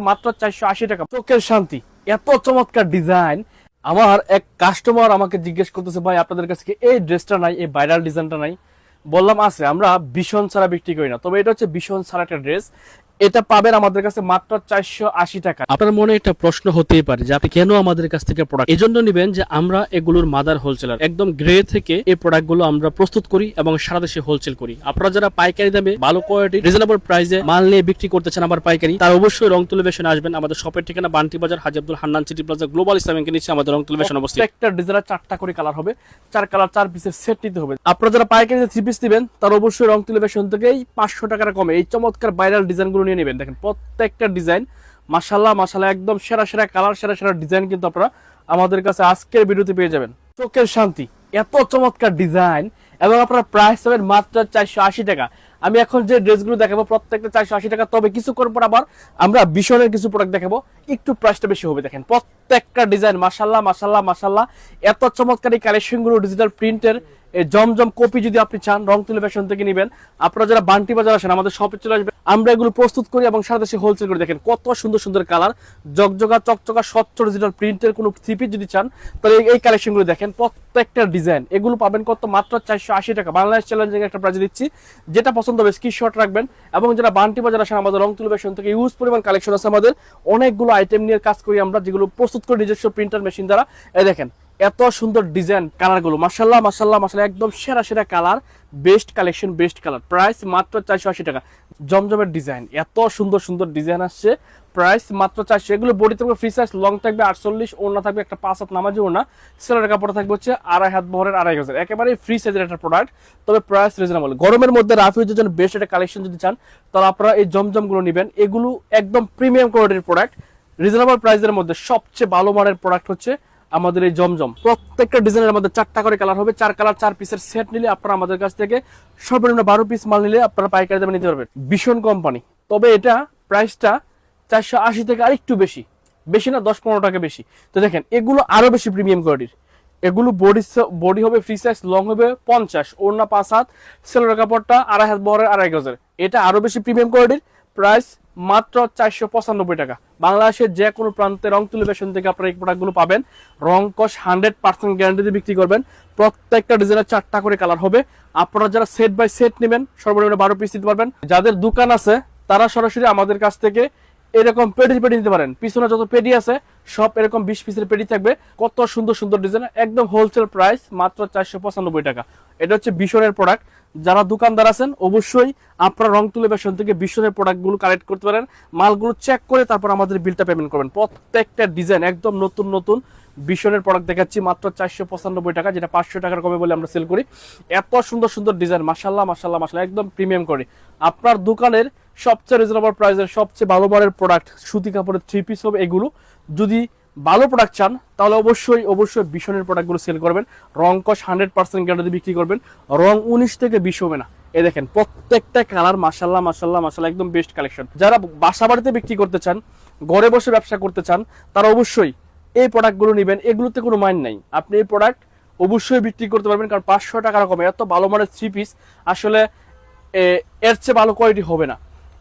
মাত্র চারশো আশি টাকা। চোখের শান্তি। এত চমৎকার ডিজাইন। আমার এক কাস্টমার আমাকে জিজ্ঞেস করতেছে, ভাই, আপনাদের কাছে কি এই ড্রেসটা নাই, এই ভাইরাল ডিজাইনটা নাই? বললাম, আছে, আমরা ভীষণ ছাড়া বিক্রি করি না। তবে এটা হচ্ছে ভীষণ ছাড়া একটা ড্রেস এটা পাবেন আমাদের কাছে মাত্র চারশো আশি টাকা। আপনার মনে একটা প্রশ্ন হতেই পারে যে আপনি কেন আমাদের কাছ থেকে প্রোডাক্ট এই জন্য নিবেন যে আমরা এগুলোর মাদার হোলসেলার একদম গ্রে থেকে এই প্রোডাক্টগুলো আমরা প্রস্তুত করি এবং সারা দেশে হোলসেল করি। আপনারা যারা পাইকারি দামে ভালো কোয়ালিটি রিজনেবল প্রাইসে মাল নিয়ে বিক্রি করতে চান আবার পাইকারি তার অবশ্যই রং তুলিবেশনে আসবেন। আমাদের শপের ঠিকানা Banti Bazar Haji Abdul Hannan city plaza global ইসলামিকে নিচে আমাদের রং তুলিবেশন অবস্থিত। একটা ডিজাইনের চারটা করে কালার হবে। চার কালার চার পিসের সেট নিতে হবে। আপনারা যারা পাইকারি থ্রি পিস দিবেন তার অবশ্যই রং তুলিবেশন থেকেই পাঁচশো টাকার কমে এই চমৎকার ভাইরাল ডিজাইনগুলো নিয়ে নেবেন। দেখেন, প্রত্যেকটা ডিজাইন মাসাল্লাহ মাসাল্লাহ একদম সেরা সেরা কালার, সেরা সেরা ডিজাইন কিন্তু আপনারা আমাদের কাছে আজকের ভিডিওতে পেয়ে যাবেন। চোখের শান্তি, এত চমৎকার ডিজাইন এবং আপনারা প্রাইস পাবেন মাত্র চারশো আশি টাকা। আমি এখন যে ড্রেসগুলো দেখাবো, প্রত্যেকটা চারশো আশি টাকা, তবে কিছু করব আবার, আমরা বিশনের কিছু প্রোডাক্ট দেখাবো। একটু প্রাইসটা বেশি হবে, দেখেন, প্রত্যেকটা ডিজাইন মাসাল্লাহ মাসাল্লাহ মাসাল্লাহ এত চমৎকার কালেকশনগুলো ডিজিটাল প্রিন্টের এই জমজম কপি যদি আপনি চান, রং তুলে ফ্যাশন থেকে নেবেন। আপনারা যারা বান্টি বাজার আসেন, আমাদের শপে চলে আসবেন। আমরা এগুলো প্রস্তুত করি এবং সারা দেশে হোলসেল করে দেখেন কত সুন্দর সুন্দর কালার জগজগা, চকচকা, স্বচ্ছ ডিজিটাল প্রিন্টের কোনো থ্রিপি যদি চান, তাহলে এই- কালেকশনগুলো দেখেন, প্রত্যেকটা ডিজাইন এগুলো পাবেন কত? মাত্র চারশো আশি টাকা। বাংলাদেশ চ্যালেঞ্জিং একটা প্রাইজ দিচ্ছি। যেটা পছন্দ হবে স্ক্রিনশট রাখবেন এবং যারা বান্টি বাজার আসেন, আমাদের রং তুলে ফ্যাশন থেকে ইউজ পরিমাণ কালেকশন আছে আমাদের। অনেকগুলো আইটেম নিয়ে কাজ করি আমরা, যেগুলো প্রস্তুত করি নিজস্ব প্রিন্টার মেশিন দ্বারা। এই দেখেন এত সুন্দর ডিজাইন কালারগুলো। মাসাল্লাহ মাসাল্লাহ মাসাল্লাহ একদম সেরা সেরা colour. Best collection, best colour. Price মাত্র চারশো আশি টাকা। জমজমের ডিজাইন, এত সুন্দর সুন্দর ডিজাইন আসছে। প্রাইস মাত্র চারশো। এগুলো বডি থাকবে ফ্রি সাইজ লং থাকবে আটচল্লিশ, ওড়না থাকবে একটা পাঁচ হাত নামাজি ওড়না। সেলের কাপড় থাকবে হচ্ছে আড়াই হাত বহরের আড়াই হাজার একেবারেই ফ্রি সাইজের একটা প্রোডাক্ট তবে প্রাইস রিজনেবল গরমের মধ্যে রাফ ইউজের জন্য বেস্ট একটা কালেকশন যদি চান, তাহলে আপনারা এই জমজমগুলো নেবেন। এগুলো একদম প্রিমিয়াম কোয়ালিটির প্রোডাক্ট রিজনেবল প্রাইসের মধ্যে সবচেয়ে ভালো মানের প্রোডাক্ট হচ্ছে আমাদের এই জমজম। প্রত্যেকটা ডিজাইনের মধ্যে চারটা করে কালার হবে। চার কালার চার পিসের সেট নিলে আপনারা আমাদের কাছ থেকে সর্বনিম্ন বারো পিস মাল নিলে আপনারা পাইকারি দামে নিতে পারবেন। ভীষণ কোম্পানি তবে এটা প্রাইসটা চারশো আশি থেকে আরেকটু বেশি। বেশি না, দশ পনেরো টাকা বেশি। তো দেখেন, এগুলো আরও বেশি প্রিমিয়াম কোয়ালিটির এগুলো বডি বডি হবে ফ্রি সাইজ লং হবে পঞ্চাশ। ওড়না পাঁচ হাত সেলোর কাপড়টা আড়াই হাত বহরের আড়াই গজের। এটা আরও বেশি প্রিমিয়াম কোয়ালিটির প্রাইস মাত্র চারশো পঁচানব্বই টাকা। বাংলাদেশের যে কোনো প্রান্তে রং তুলি ফ্যাশন থেকে আপনারা এই প্রোডাক্টগুলো পাবেন। রং কস হান্ড্রেড পার্সেন্ট গ্যারান্টি দিয়ে বিক্রি করবেন। প্রত্যেকটা ডিজাইনের চারটা করে কালার হবে। আপনারা যারা সেট বাই সেট নেবেন, সর্বনিম্ন বারো পিস দিতে পারবেন। যাদের দোকান আছে, তারা সরাসরি আমাদের কাছ থেকে এরকম পেডি পেডি নিতে পারেন। পিছনে যত পেডি আছে, সব এরকম বিশ পিসের পেডি থাকবে। কত সুন্দর সুন্দর ডিজাইন, একদম হোলসেল প্রাইস মাত্র চারশো পঁচানব্বই টাকা। এটা হচ্ছে বিশনের প্রোডাক্ট যারা দোকানদার আছেন, অবশ্যই আপনারা রং তুলে বেশন থেকে বিশনের প্রোডাক্টগুলো কালেক্ট করতে পারেন। মালগুলো চেক করে তারপর আমাদের বিলটা পেমেন্ট করবেন। প্রত্যেকটা ডিজাইন একদম নতুন নতুন বিশনের প্রোডাক্ট দেখাচ্ছি, মাত্র চারশো পঁচানব্বই টাকা, যেটা পাঁচশো টাকার কমে বলে আমরা সেল করি। এত সুন্দর সুন্দর ডিজাইন মাসাল্লাহ মাসাল্লাহ মাসাল্লাহ একদম প্রিমিয়াম করে আপনার দোকানের সবচেয়ে রিজনেবল প্রাইসের সবচেয়ে ভালো মানের প্রোডাক্ট সুতি কাপড়ের থ্রি পিস হবে এগুলো। যদি ভালো প্রোডাক্ট চান, তাহলে অবশ্যই অবশ্যই বিশনের প্রোডাক্টগুলো সেল করবেন। রং কস হান্ড্রেড পার্সেন্ট গ্যারান্টি বিক্রি করবেন। রং উনিশ থেকে বিশ হবে না। এ দেখেন, প্রত্যেকটা কালার মাসাল্লাহ মাসাল্লাহ মাসাল্লাহ একদম বেস্ট কালেকশন যারা বাসা বাড়িতে বিক্রি করতে চান, ঘরে বসে ব্যবসা করতে চান, তারা অবশ্যই এই প্রোডাক্টগুলো নেবেন। এগুলোতে কোনো মাইন নাই। আপনি এই প্রোডাক্ট অবশ্যই বিক্রি করতে পারবেন, কারণ পাঁচশো টাকা কমে। এত ভালো মানের থ্রি পিস আসলে এর চেয়ে ভালো কোয়ালিটি হবে না।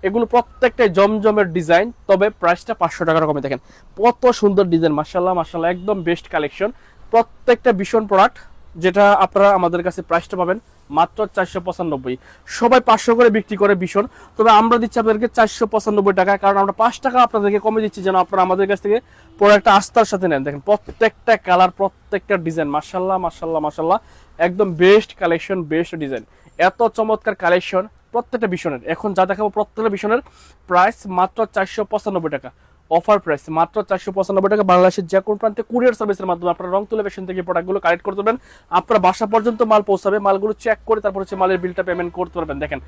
এগুলো প্রত্যেকটাই জমজমের ডিজাইন তবে প্রাইসটা পাঁচশো টাকার কমে। দেখেন, কত সুন্দর ডিজাইন মার্শাল্লাহ মার্শাল্লাহ একদম বেস্ট কালেকশন প্রত্যেকটা ভীষণ প্রোডাক্ট যেটা আপনারা আমাদের কাছে প্রাইসটা পাবেন মাত্র চারশো পঁচানব্বই। সবাই পাঁচশো করে বিক্রি করে ভীষণ। তবে আমরা দিচ্ছি আপনাদেরকে চারশো পঁচানব্বই টাকা, কারণ আমরা পাঁচ টাকা আপনাদেরকে কমে দিচ্ছি যেন আপনারা আমাদের কাছ থেকে প্রোডাক্টটা আস্থার সাথে নেন। দেখেন, প্রত্যেকটা কালার প্রত্যেকটা ডিজাইন মার্শাল্লাহ মার্শাল্লাহ মার্শাল্লাহ একদম বেস্ট কালেকশন বেস্ট ডিজাইন এত চমৎকার কালেকশন প্রত্যেকটা ভীষণের। এখন যা দেখাবো প্রত্যেকটা ভীষণের প্রাইস মাত্র চারশো পঁচানব্বই টাকা। অফার প্রাইস মাত্র চারশো পঁচানব্বই টাকা। বাংলাদেশের যে কোনো প্রান্তে কুরিয়ার সার্ভিসের মাধ্যমে আপনারা রং তুলে বেশন থেকে প্রোডাক্টগুলো কালেক্ট করতে পারবেন। আপনার বাসা পর্যন্ত মাল পৌঁছাবে। মালগুলো চেক করে তারপর হচ্ছে মালের বিলটা পেমেন্ট করতে পারবেন। দেখেন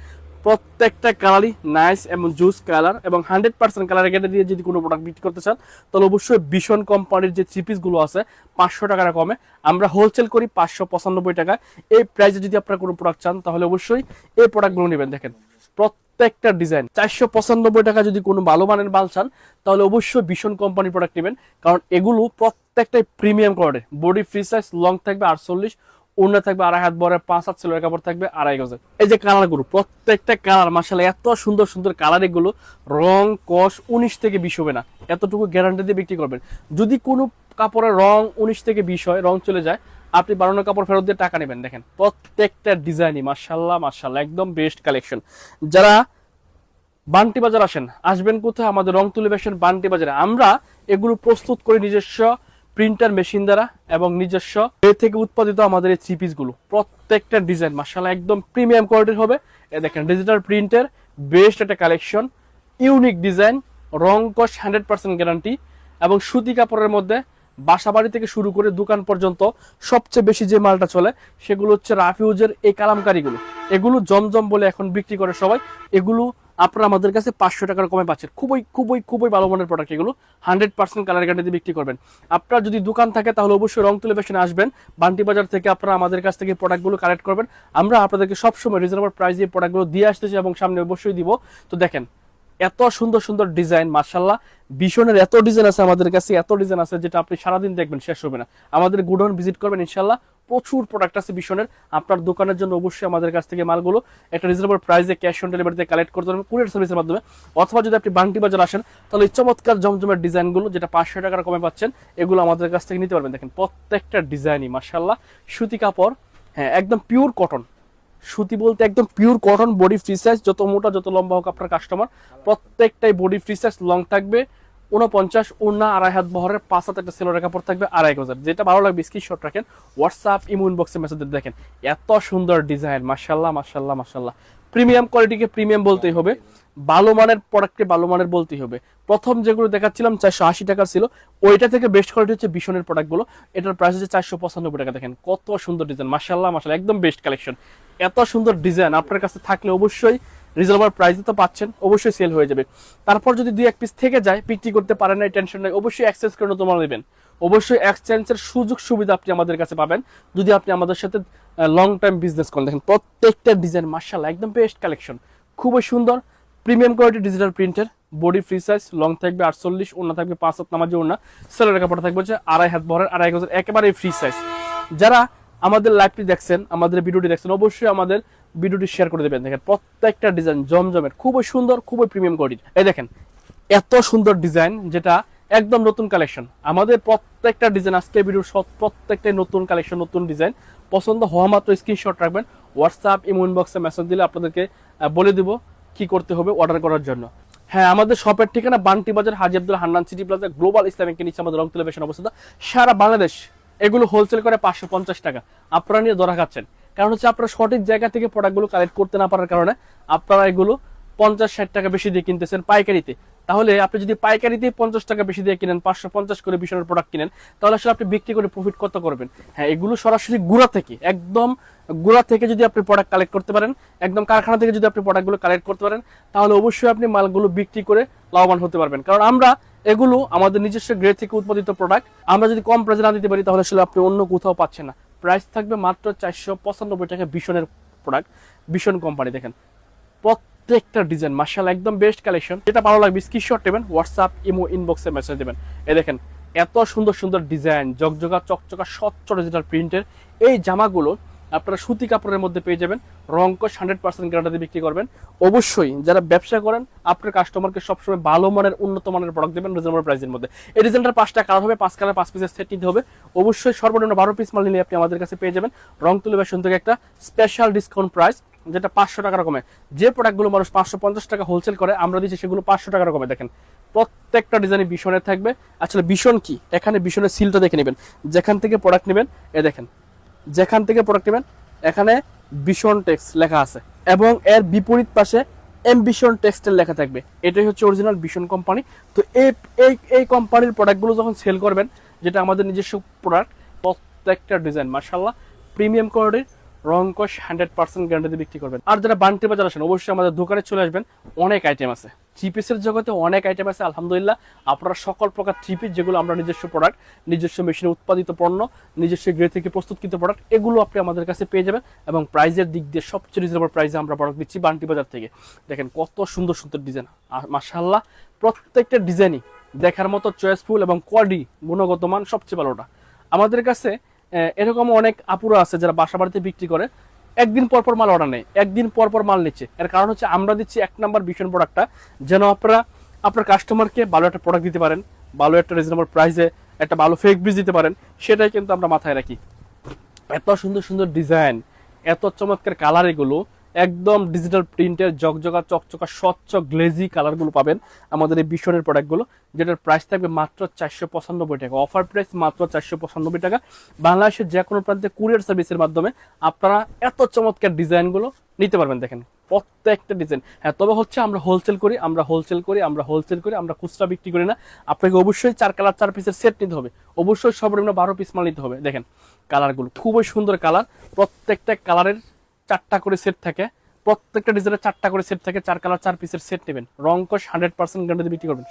প্রত্যেকটা কালারই নাইস এবং জুস কালার এবং হান্ড্রেড পার্সেন্ট কালার গেটে দিয়ে যদি কোনো প্রোডাক্ট বিক্রি করতে চান, তাহলে অবশ্যই ভীষণ কোম্পানির যে থ্রি গুলো আছে, পাঁচশো টাকার কমে। আমরা হোলসেল করি পাঁচশো পঁচানব্বই টাকা এই প্রাইসে যদি আপনারা কোনো প্রোডাক্ট চান, তাহলে অবশ্যই এই প্রোডাক্টগুলো নেবেন। দেখেন, প্রত্যেকটা ডিজাইন চারশো পঁচানব্বই টাকা যদি কোনো ভালো মানের মাল চান, তাহলে অবশ্যই ভীষণ কোম্পানি প্রোডাক্ট নেবেন। কারণ এগুলো প্রত্যেকটাই প্রিমিয়াম কোয়ালিটির বডি ফ্রি সাইজ লং থাকবে আটচল্লিশ অন্য থাকবে, আড়াই হাত বরের পাঁচ হাত ছেলের কাপড় থাকবে, আড়াই গজের। এই যে কালারগুলো, প্রত্যেকটা কালার মাসালে এত সুন্দর সুন্দর কালার এগুলো রং, কস উনিশ থেকে বিশ হবে না। এতটুকু গ্যারান্টি দিয়ে বিক্রি করবেন। যদি কোনো কাপড়ের রং উনিশ থেকে বিশ হয়, রং চলে যায়, আপনি বানানো কাপড় ফেরত দিয়ে টাকা নেবেন। দেখেন, প্রত্যেকটা ডিজাইনই মার্শাল্লাহ মার্শাল্লাহ একদম বেস্ট কালেকশন যারা বান্টি বাজার আসেন, আসবেন কোথায়? আমাদের রং তুলে বেসেন বান্টি বাজারে। আমরা এগুলো প্রস্তুত করি নিজস্ব প্রিন্টার মেশিন দ্বারা এবং নিজস্ব। এ থেকে উৎপাদিত আমাদের এই থ্রি গুলো। প্রত্যেকটা ডিজাইন মার্শাল্লাহ একদম প্রিমিয়াম কোয়ালিটির হবে। এ দেখেন ডিজিটাল প্রিন্টের বেস্ট একটা কালেকশন ইউনিক ডিজাইন রং কস হান্ড্রেড পার্সেন্ট গ্যারান্টি এবং সুতি কাপড়ের মধ্যে বাসা বাড়ি থেকে শুরু করে দোকান পর্যন্ত সবচেয়ে বেশি যে মালটা চলে, সেগুলো হচ্ছে রাফিউজের এই কালামকারিগুলো। এগুলো জমজম বলে এখন বিক্রি করে সবাই। এগুলো আপনারা আমাদের কাছে পাঁচশো টাকার কমে পাচ্ছেন। খুবই খুবই খুবই ভালো মানের প্রোডাক্ট এগুলো। হান্ড্রেড পার্সেন্ট কালার গ্যারান্টি বিক্রি করবেন। আপনার যদি দোকান থাকে তাহলে অবশ্যই রং তুলে বেশি আসবেন। বান্টি বাজার থেকে আপনারা আমাদের কাছ থেকে প্রোডাক্টগুলো কালেক্ট করবেন। আমরা আপনাদেরকে সবসময় রিজনেবল প্রাইসে প্রোডাক্টগুলো দিয়ে আসতেছি এবং সামনে অবশ্যই দিব। তো দেখেন, এত সুন্দর সুন্দর ডিজাইন মার্শাল্লাহ ভীষণের এত ডিজাইন আছে আমাদের কাছে, এত ডিজাইন আছে যেটা আপনি সারাদিন দেখবেন, শেষ হবে না। আমাদের গুডাউন ভিজিট করবেন ইনশাল্লাহ প্রচুর প্রোডাক্ট আছে ভীষণের। আপনার দোকানের জন্য অবশ্যই আমাদের কাছ থেকে মালগুলো একটা রিজনেবল প্রাইসে ক্যাশ অন ডেলিভারিতে কালেক্ট করতে পারবেন কুরিয়ার সার্ভিসের মাধ্যমে। অথবা যদি আপনি বান্টি বাজার আসেন, তাহলে চমৎকার জমজমের ডিজাইনগুলো যেটা পাঁচশো টাকার কমে পাচ্ছেন, এগুলো আমাদের কাছ থেকে নিতে পারবেন। দেখেন, প্রত্যেকটা ডিজাইনই মার্শাল্লাহ সুতি কাপড় হ্যাঁ একদম পিওর কটন সুতি বলতে একদম pure cotton body free size যত মোটা, যত লম্বা হোক আপনার কাস্টমার প্রত্যেকটাই বডি ফ্রি সাইজ লং থাকবে। উনপঞ্চাশ উন্না আড়াই হাত বহরের পাঁচ হাত একটা সেলোর কাপড় থাকবে, আড়াই হাজার যেটা ভালো লাগবে স্ক্রিনশট রাখেন হোয়াটসঅ্যাপ ইমো ইনবক্সে মেসেজ দেখেন। এত সুন্দর ডিজাইন মার্শাল্লাহ মার্শাল্লাহ মার্শাল্লাহ প্রিমিয়াম কোয়ালিটিকে প্রিমিয়াম বলতেই হবে, ভালো মানের প্রোডাক্টকে ভালো মানের বলতেই হবে। প্রথম যেগুলো দেখাচ্ছিলাম, চারশো আশি টাকা ছিল, ওইটা থেকে বেস্ট কোয়ালিটি হচ্ছে বিশনের প্রোডাক্টগুলো এটার প্রাইস হচ্ছে চারশো পঁচানব্বই টাকা, দেখেন কত সুন্দর ডিজাইন মার্শাল্লাহ মার্শাল্লাহ একদম বেস্ট কালেকশন এত সুন্দর ডিজাইন আপনার কাছে থাকলে অবশ্যই রিজনেবল প্রাইসে তো পাচ্ছেন, অবশ্যই সেল হয়ে যাবে। তারপর যদি দুই এক পিস থেকে যায়, বিক্রি করতে পারেন না টেনশন নাই, অবশ্যই এক্সচেঞ্জ করে নতুন মাল নেবেন। অবশ্যই এক্সচেঞ্জের সুযোগ সুবিধা আপনি আমাদের কাছে পাবেন। যদি আপনি আমাদের সাথে লং টাইম বিজনেস করেন, দেখেন প্রত্যেকটা ডিজাইন মার্শাল্লাহ একদম বেস্ট কালেকশন খুবই সুন্দর প্রিমিয়াম কোয়ালিটি ডিজিটাল প্রিন্টের বডি ফ্রি সাইজ লং থাকবে আটচল্লিশ ওনা থাকবে পাঁচ হাত নামাজি ওনা সেলের কাপড় থাকবে হচ্ছে আড়াই হাত বহরের আড়াই হাজার, একেবারে ফ্রি সাইজ যারা আমাদের লাইভটি দেখছেন, আমাদের ভিডিওটি দেখছেন, অবশ্যই আমাদের ভিডিওটি শেয়ার করে দেবেন। দেখেন, প্রত্যেকটা ডিজাইন জমজমের, খুবই সুন্দর, খুবই প্রিমিয়াম কোয়ালিটি এই দেখেন, এত সুন্দর ডিজাইন যেটা একদম নতুন কালেকশন আমাদের প্রত্যেকটা ডিজাইন আজকে ভিডিওর সব প্রত্যেকটাই নতুন কালেকশন নতুন ডিজাইন পছন্দ হওয়া মাত্র স্ক্রিনশট রাখবেন। হোয়াটসঅ্যাপ ইমো ইনবক্সে মেসেজ দিলে আপনাদেরকে বলে দিব কি করতে হবে অর্ডার করার জন্য। হ্যাঁ আমাদের শপের ঠিকানা Banti Bazar, Haji Abdul Hannan city plaza global Islamic নিচে আমাদের রং টেলিভিশন অবস্থিত। সারা বাংলাদেশ এগুলো হোলসেল করে পাঁচশো পঞ্চাশ টাকা। আপনারা নিয়ে ধরা খাচ্ছেন। কারণ হচ্ছে আপনারা সঠিক জায়গা থেকে প্রোডাক্টগুলো কালেক্ট করতে না পারার কারণে আপনারা এগুলো পঞ্চাশ, ষাট টাকা বেশি দিয়ে কিনতেছেন পাইকারিতে। তাহলে আপনি যদি পাইকারিতে পঞ্চাশ টাকা বেশি দিয়ে কিনেন, পাঁচশো পঞ্চাশ করে বিশনের প্রোডাক্ট কিনেন, তাহলে আসলে আপনি বিক্রি করে প্রফিট কত করবেন? হ্যাঁ এগুলো সরাসরি গুড়া থেকে, একদম গুড়া থেকে যদি আপনি প্রোডাক্ট কালেক্ট করতে পারেন, একদম কারখানা থেকে যদি আপনি প্রোডাক্টগুলো কালেক্ট করতে পারেন, তাহলে অবশ্যই আপনি মালগুলো বিক্রি করে লাভবান হতে পারবেন। কারণ আমরা এগুলো আমাদের নিজস্ব গ্রেড থেকে উৎপাদিত প্রোডাক্ট আমরা যদি কম প্রাইসে না দিতে পারি, তাহলে আসলে আপনি অন্য কোথাও পাচ্ছেন না। প্রাইস থাকবে মাত্র চারশো পঁচানব্বই টাকা ভীষণের প্রোডাক্ট ভীষণ কোম্পানি দেখেন। প্রত্যেকটা ডিজাইন মার্শাল একদম বেস্ট কালেকশন যেটা ভালো লাগবে স্ক্রিনশট দেবেন হোয়াটসঅ্যাপ ইমো ইনবক্সে মেসেজ দেবেন। এই দেখেন, এত সুন্দর সুন্দর ডিজাইন জকজকা চকচকা, স্বচ্ছ ডিজিটাল প্রিন্টের এই জামাগুলো আপনারা সুতি কাপড়ের মধ্যে পেয়ে যাবেন। রংকশ হান্ড্রেড পার্সেন্ট গ্যারান্টি বিক্রি করবেন। অবশ্যই যারা ব্যবসা করেন, আপনার কাস্টমারকে সবসময় ভালো মানের, উন্নত মানের প্রোডাক্ট দেবেন রিজনেবল প্রাইসের মধ্যে। এই ডিজাইনটার পাঁচটা কালার হবে, পাঁচ কালার পাঁচ পিসের সেট নিতে হবে। অবশ্যই সর্বনিম্ন বারো পিস মাল নিলে আপনি আমাদের কাছে পেয়ে যাবেন। রং তুলে বেশন থেকে একটা স্পেশাল ডিসকাউন্ট প্রাইস যেটা পাঁচশো টাকার কমে যে প্রোডাক্টগুলো মানুষ পাঁচশো পঞ্চাশ টাকা হোলসেল করে, আমরা দিচ্ছি সেগুলো পাঁচশো টাকার কমে দেখেন। প্রত্যেকটা ডিজাইনে বিশনের থাকবে। আসলে বিশন কি? এখানে বিশনের সিলটা দেখে নেবেন। যেখান থেকে প্রোডাক্ট নেবেন, এ দেখেন। যেখান থেকে প্রোডাক্ট নেবেন, এখানে বিশন টেক্স লেখা আছে এবং এর বিপরীত পাশে এমবিশন টেক্সটের লেখা থাকবে। এটাই হচ্ছে অরিজিনাল বিশন কোম্পানি তো এই এই এই কোম্পানির প্রোডাক্টগুলো যখন সেল করবেন, যেটা আমাদের নিজস্ব প্রোডাক্ট প্রত্যেকটা ডিজাইন মার্শাল্লাহ প্রিমিয়াম কোয়ালিটির রংকশ হান্ড্রেড পার্সেন্ট গ্যারান্টি বিক্রি করবেন। আর যারা বান্টি বাজার আসেন, অবশ্যই আমাদের দোকানে চলে আসবেন। অনেক আইটেম আছে। থ্রি পিসের জগতে অনেক আইটেম আছে, আলহামদুলিল্লাহ। আপনারা সকল প্রকার থ্রি পিস যেগুলো আমরা নিজস্ব প্রোডাক্ট নিজস্ব মেশিনে উৎপাদিত পণ্য, নিজস্ব গ্রে থেকে প্রস্তুতকৃত প্রোডাক্ট এগুলো আপনি আমাদের কাছে পেয়ে যাবেন এবং প্রাইজের দিক দিয়ে সবচেয়ে রিজনেবল প্রাইসে আমরা প্রোডাক্ট দিচ্ছি বান্টি বাজার থেকে। দেখেন কত সুন্দর সুন্দর ডিজাইন মাসাল্লাহ প্রত্যেকটা ডিজাইনই দেখার মতো চয়েসফুল এবং কোয়ালিটি গুণগত মান সবচেয়ে ভালোটা আমাদের কাছে এরকম অনেক আপুরা আছে যারা বাসা বাড়িতে বিক্রি করে। একদিন পর পর মাল অর্ডার নেয়, একদিন পর পর মাল নিচ্ছে। এর কারণ হচ্ছে আমরা দিচ্ছি এক নাম্বার ভীষণ প্রোডাক্টটা যেন আপনারা, আপনার কাস্টমারকে ভালো একটা প্রোডাক্ট দিতে পারেন, ভালো একটা রিজনেবল প্রাইসে একটা ভালো ফেক বিজ দিতে পারেন, সেটাই কিন্তু আমরা মাথায় রাখি। এত সুন্দর সুন্দর ডিজাইন এত চমৎকার কালার এগুলো একদম ডিজিটাল প্রিন্টের জকজকা চকচকা, স্বচ্ছ গ্লেজি কালারগুলো পাবেন আমাদের এই বিশনের প্রোডাক্টগুলো যেটার প্রাইস থাকবে মাত্র চারশো পঁচানব্বই টাকা। অফার প্রাইস মাত্র চারশো পঁচানব্বই টাকা। বাংলাদেশের যে কোনো প্রান্তে কুরিয়ার সার্ভিসের মাধ্যমে আপনারা এত চমৎকার ডিজাইনগুলো নিতে পারবেন, দেখেন। প্রত্যেকটা ডিজাইন হ্যাঁ তবে হচ্ছে আমরা হোলসেল করি, আমরা হোলসেল করি, আমরা হোলসেল করি, আমরা খুচরা বিক্রি করি না। আপনাকে অবশ্যই চার কালার, চার পিসের সেট নিতে হবে। অবশ্যই সর্বনিম্ন বারো পিস মাল নিতে হবে, দেখেন। কালারগুলো খুবই সুন্দর কালার প্রত্যেকটা কালারের চারটা করে সেট থাকে। প্রত্যেকটা ডিজাইনের চারটা করে সেট থাকে। চার কালার চার পিসের সেট নেবেন। রং কোষ হান্ড্রেড পার্সেন্ট গ্যারান্টি বিক্রি করবেন।